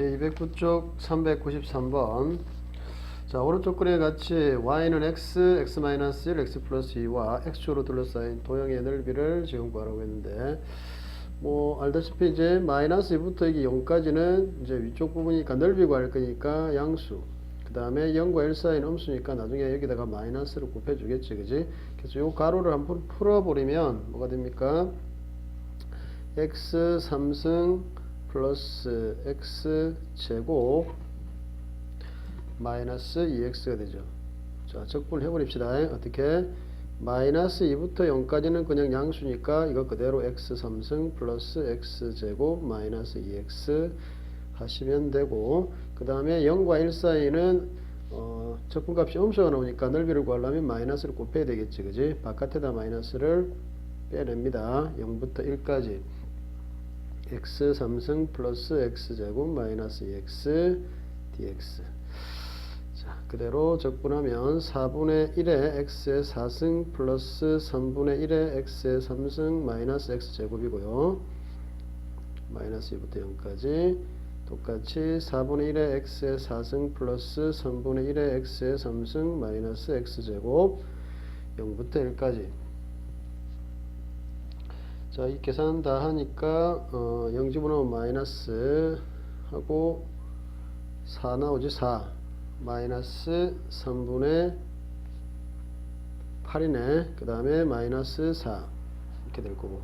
예, 209쪽 393번. 자, 오른쪽 그림에 같이 y는 x, x-1, x 플러스 2와 x축으로 둘러싸인 도형의 넓이를 지금 구하라고 했는데, 뭐, 알다시피 이제 마이너스 2부터 이게 0까지는 이제 위쪽 부분이니까 넓이 구할 거니까 양수. 그 다음에 0과 1 사이는 음수니까 나중에 여기다가 마이너스를 곱해주겠지, 그지? 그래서 요 가로를 한번 풀어버리면 뭐가 됩니까? x 3승 플러스 x 제곱 마이너스 2x가 되죠. 자, 적분을 해버립시다. 어떻게? 마이너스 2부터 0까지는 그냥 양수니까 이거 그대로 x 3승 플러스 x 제곱 마이너스 2x 하시면 되고 그 다음에 0과 1 사이는 어, 적분값이 음수가 나오니까 넓이를 구하려면 마이너스를 곱해야 되겠지 그지? 바깥에다 마이너스를 빼냅니다. 0부터 1까지. X 3승 플러스 x 제곱 마이너스 2x dx. 자 그대로 적분하면 4분의 1의 x의 4승 플러스 3분의 1의 x의 3승 마이너스 x 제곱이고요. 마이너스 2부터 0까지 똑같이 4분의 1의 x의 4승 플러스 3분의 1의 x의 3승 마이너스 x제곱 0부터 1까지. 자, 이 계산 다 하니까 어, 0 집어넣으면 마이너스 하고 4 나오지 4 마이너스 3분의 8이네. 그 다음에 마이너스 4 이렇게 될 거고.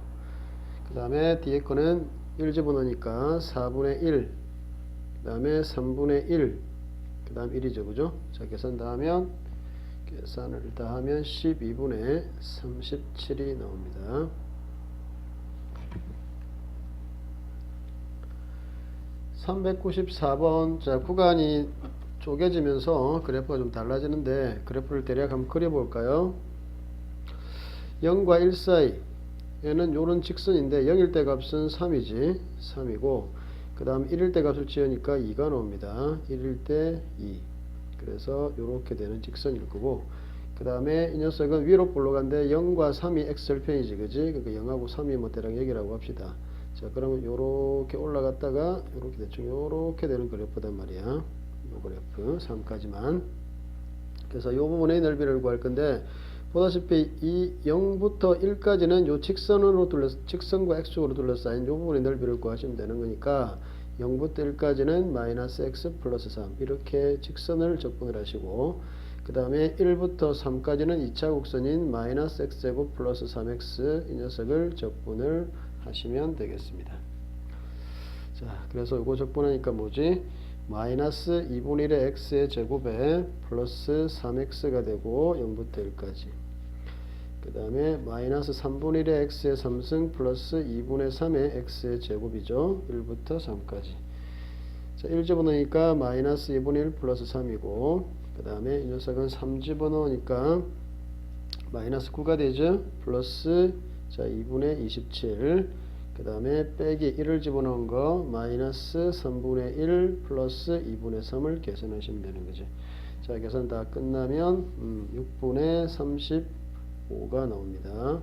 그 다음에 뒤에 거는 1 집어넣으니까 4분의 1 그 다음에 3분의 1, 그 다음 1이죠. 그죠? 자, 계산 다 하면, 계산을 다 하면 12분의 37이 나옵니다. 394번, 자, 구간이 쪼개지면서 그래프가 좀 달라지는데, 그래프를 대략 한번 그려볼까요? 0과 1 사이에는 요런 직선인데, 0일 때 값은 3이지, 3이고, 그 다음 1일 때 값을 지으니까 2가 나옵니다. 1일 때 2. 그래서 이렇게 되는 직선일 거고 그 다음에 이 녀석은 위로 올라간데 0과 3이 x절편이지 그지? 그러니까 0하고 3이 뭐 대략 여기라고 합시다. 자 그러면 요렇게 올라갔다가 요렇게 대충 요렇게 되는 그래프단 말이야. 요 그래프 3까지만 그래서 요 부분의 넓이를 구할 건데 보다시피 이 0부터 1까지는 요 직선으로 둘러 직선과 x축으로 둘러싸인 요 부분의 넓이를 구하시면 되는 거니까 0부터 1까지는 마이너스 x 플러스 3 이렇게 직선을 적분을 하시고 그 다음에 1부터 3까지는 2차 곡선인 마이너스 x제곱 플러스 3x 이 녀석을 적분을 하시면 되겠습니다. 자 그래서 이거 적분하니까 뭐지? 마이너스 2분의 1의 x의 제곱에 플러스 3x가 되고 0부터 1까지 그 다음에 마이너스 3분의 1의 x의 3승 플러스 2분의 3의 x의 제곱이죠. 1부터 3까지. 자, 1 집어넣으니까 마이너스 2분의 1 플러스 3이고 그 다음에 이 녀석은 3 집어넣으니까 마이너스 9가 되죠? 플러스 자 2분의 27 그 다음에 빼기 1을 집어넣은 거 마이너스 3분의 1 플러스 2분의 3을 계산하시면 되는 거죠. 자 계산 다 끝나면 음, 6분의 35가 나옵니다.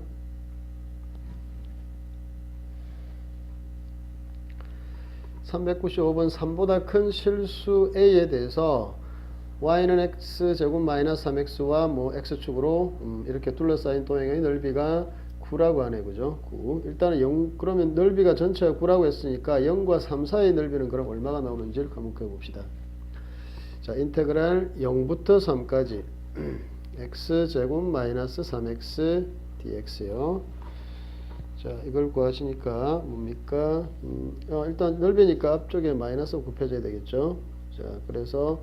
(395번) 3보다 큰 실수 a에 대해서 y는 x 제곱 마이너스 3x와 뭐 x축으로 음, 이렇게 둘러싸인 도형의 넓이가 9라고 하네 그죠? 9 일단은 0 그러면 넓이가 전체가 9라고 했으니까 0과 3 사이의 넓이는 그럼 얼마가 나오는지를 한번 그려봅시다. 자 인테그랄 0부터 3까지 x 제곱 마이너스 3x dx요 자 이걸 구하시니까 뭡니까 음, 어, 일단 넓이니까 앞쪽에 마이너스 곱해져야 되겠죠 자 그래서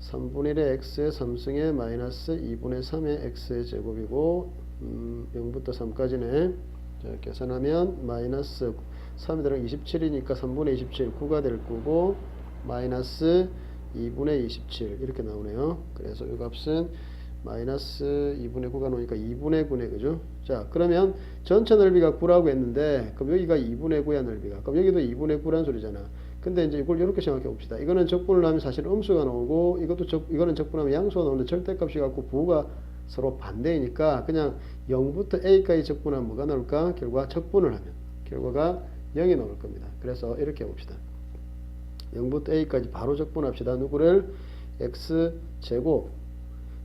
3분의 1의 x의 3승의 마이너스 2분의 3의 x의 제곱이고 음, 0부터 3까지네. 자, 계산하면 마이너스 3이 들어 27이니까 3분의 27 9가 될 거고 마이너스 2분의 27 이렇게 나오네요. 그래서 이 값은 마이너스 2분의 9가 나오니까 2분의 9네 그죠? 자 그러면 전체 넓이가 9라고 했는데 그럼 여기가 2분의 9야 넓이가 그럼 여기도 2분의 9란 소리잖아. 근데 이제 이걸 이렇게 생각해 봅시다. 이거는 적분을 하면 사실 음수가 나오고 이것도 적, 이거는 적분하면 양수가 나오는데 절대값이 갖고 부호가 서로 반대이니까 그냥 0부터 a까지 적분하면 뭐가 나올까? 결과 적분을 하면 결과가 0이 나올 겁니다. 그래서 이렇게 해봅시다. 0부터 a까지 바로 적분합시다. 누구를? x 제곱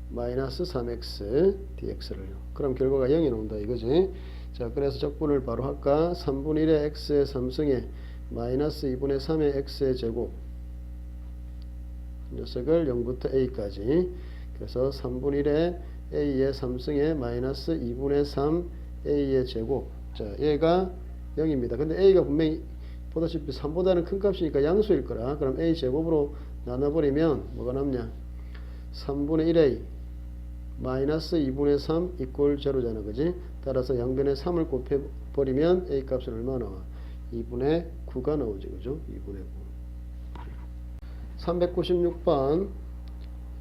마이너스 3x dx를요. 그럼 결과가 0이 나온다 이거지. 자, 그래서 적분을 바로 할까? 3분의 1의 x의 3승에 마이너스 2분의 3의 x의 제곱 녀석을 0부터 a까지 그래서 3분의 1의 a의 3승에 마이너스 2분의 3 a의 제곱 자 얘가 0입니다. 근데 a가 분명히 보다시피 3보다는 큰 값이니까 양수일 거라 그럼 a 제곱으로 나눠버리면 뭐가 남냐 3분의 1a 마이너스 2분의 3 이꼴 제로잖아 그지? 따라서 양변에 3을 곱해버리면 a 값은 얼마 나와 2분의 9가 나오지 그죠? 2분의 9 396번.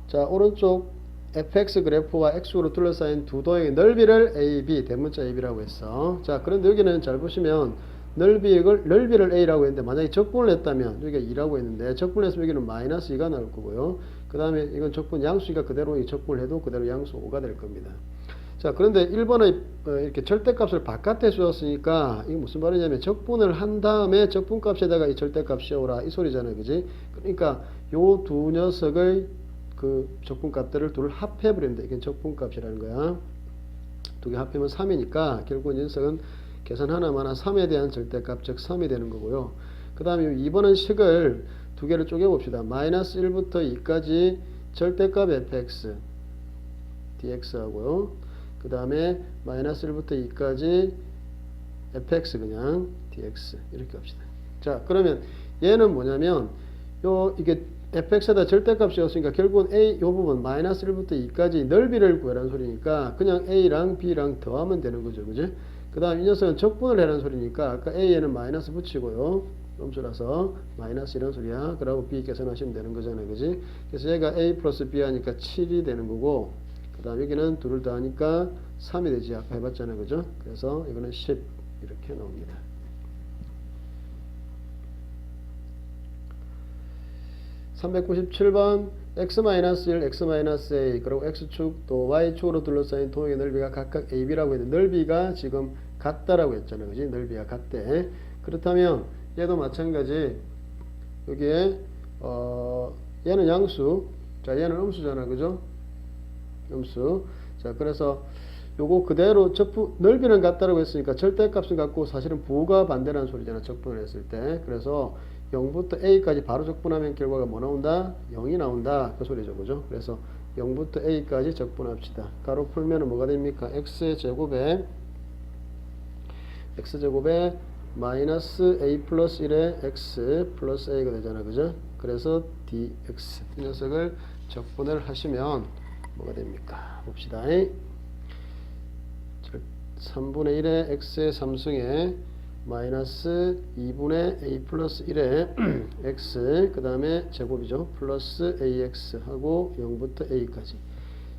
자 오른쪽 fx 그래프와 x로 둘러싸인 두 도형의 넓이를 AB 대문자 AB라고 했어. 자 그런데 여기는 잘 보시면 넓이를 넓이를 a라고 했는데 만약에 적분을 했다면 여기가 2라고 했는데 적분을 했으면 여기는 마이너스 2가 나올 거고요 그 다음에 이건 적분 양수가 그대로 이 적분을 해도 그대로 양수 5가 될 겁니다. 자 그런데 1번의 이렇게 절대값을 바깥에 주었으니까 이게 무슨 말이냐면 적분을 한 다음에 적분값에다가 이 절대값 씌워라. 이 소리잖아요. 그지? 그러니까 요 두 녀석의 그 적분값들을 둘을 합해버린다 이게 적분값이라는 거야. 두 개 합하면 3이니까 결국 이 녀석은 계산 하나마나 3에 대한 절대값 즉 3이 되는 거고요. 그 다음에 2번은 식을 두 개를 쪼개 봅시다 마이너스 1부터 2까지 절대값 fx dx 하고요 그 다음에 마이너스 1부터 2까지 fx 그냥 dx 이렇게 합시다. 자 그러면 얘는 뭐냐면 요 이게 fx에다 절대값이었으니까 결국은 a 요 부분 마이너스 1부터 2까지 넓이를 구하라는 소리니까 그냥 a랑 b랑 더하면 되는 거죠. 그죠? 그 다음 이 녀석은 적분을 해라는 소리니까 아까 a에는 마이너스 붙이고요. 넘쳐라서 마이너스 이런 소리야. 그러고 b 계산하시면 되는 거잖아요. 그지? 그래서 얘가 a 플러스 b 하니까 7이 되는 거고 그 다음 여기는 둘을 더하니까 3이 되지. 아까 해봤잖아요. 그죠? 그래서 이거는 10 이렇게 나옵니다. (397번) x-1, x-a 그리고 x축 또 y축으로 둘러싸인 도형의 넓이가 각각 ab라고 했는데 넓이가 지금 같다라고 했잖아요. 그지? 넓이가 같대. 그렇다면 얘도 마찬가지 여기에 어 얘는 양수 자 얘는 음수잖아 그죠 음수. 자, 그래서 요거 그대로 적분 넓이는 같다라고 했으니까 절대값은 같고 사실은 부가 반대라는 소리잖아. 적분을 했을 때. 그래서 0부터 a까지 바로 적분하면 결과가 뭐 나온다? 0이 나온다. 그 소리죠. 그죠? 그래서 0부터 a까지 적분합시다. 가로 풀면은 뭐가 됩니까? x 제곱에 x 제곱에 마이너스 a 플러스 1의 x 플러스 a가 되잖아. 그죠? 그래서 dx 이 녀석을 적분을 하시면 뭐가 됩니까? 봅시다. 3분의 1의 x의 3승에 마이너스 2분의 a 플러스 1의 x 그 다음에 제곱이죠. 플러스 ax 하고 0부터 a까지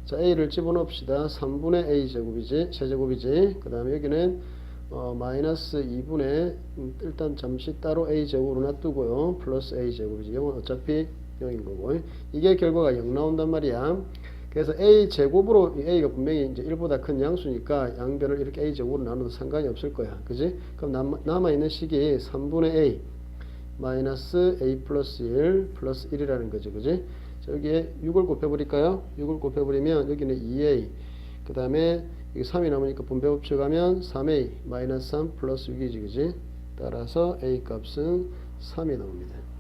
자 a를 집어넣읍시다. 3분의 a 제곱이지 세제곱이지 그 다음에 여기는 어, 마이너스 2분의 음, 일단 잠시 따로 a 제곱으로 놔두고요. 플러스 a 제곱이지. 이건 어차피 0인 거고 이게 결과가 0 나온단 말이야. 그래서 a 제곱으로 a가 분명히 이제 1보다 큰 양수니까 양변을 이렇게 a 제곱으로 나눠도 상관이 없을 거야. 그지? 그럼 남, 남아있는 식이 3분의 a 마이너스 a 플러스 1 플러스 1이라는 거죠. 그지? 자, 여기에 6을 곱해버릴까요? 6을 곱해버리면 여기는 2a 그 다음에 이게 3이 남으니까 분배 법칙하면 3a 마이너스 3 플러스 6이지. 그지? 따라서 a 값은 3이 나옵니다.